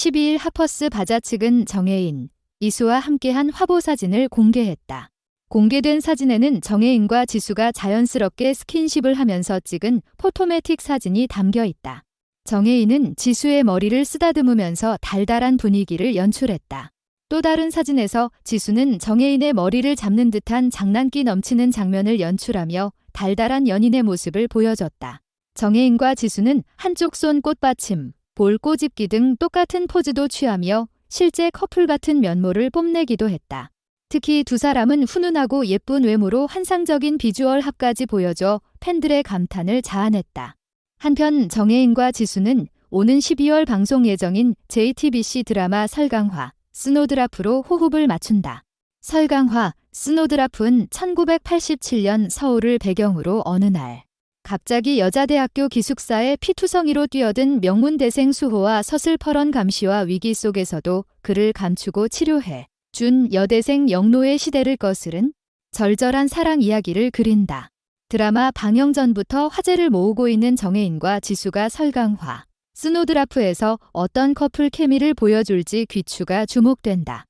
12일 하퍼스 바자 측은 정혜인, 이수와 함께한 화보 사진을 공개했다. 공개된 사진에는 정혜인과 지수가 자연스럽게 스킨십을 하면서 찍은 포토매틱 사진이 담겨 있다. 정혜인은 지수의 머리를 쓰다듬으면서 달달한 분위기를 연출했다. 또 다른 사진에서 지수는 정혜인의 머리를 잡는 듯한 장난기 넘치는 장면을 연출하며 달달한 연인의 모습을 보여줬다. 정혜인과 지수는 한쪽 손 꽃받침, 볼 꼬집기 등 똑같은 포즈도 취하며 실제 커플 같은 면모를 뽐내기도 했다. 특히 두 사람은 훈훈하고 예쁜 외모로 환상적인 비주얼 합까지 보여줘 팬들의 감탄을 자아냈다. 한편 정혜인과 지수는 오는 12월 방송 예정인 JTBC 드라마 설강화, 스노드라프로 호흡을 맞춘다. 설강화, 스노드라프는 1987년 서울을 배경으로 어느 날 갑자기 여자대학교 기숙사에 피투성이로 뛰어든 명문대생 수호와 서슬퍼런 감시와 위기 속에서도 그를 감추고 치료해 준 여대생 영로의 시대를 거스른 절절한 사랑 이야기를 그린다. 드라마 방영 전부터 화제를 모으고 있는 정혜인과 지수가 설강화, 스노드라프에서 어떤 커플 케미를 보여줄지 귀추가 주목된다.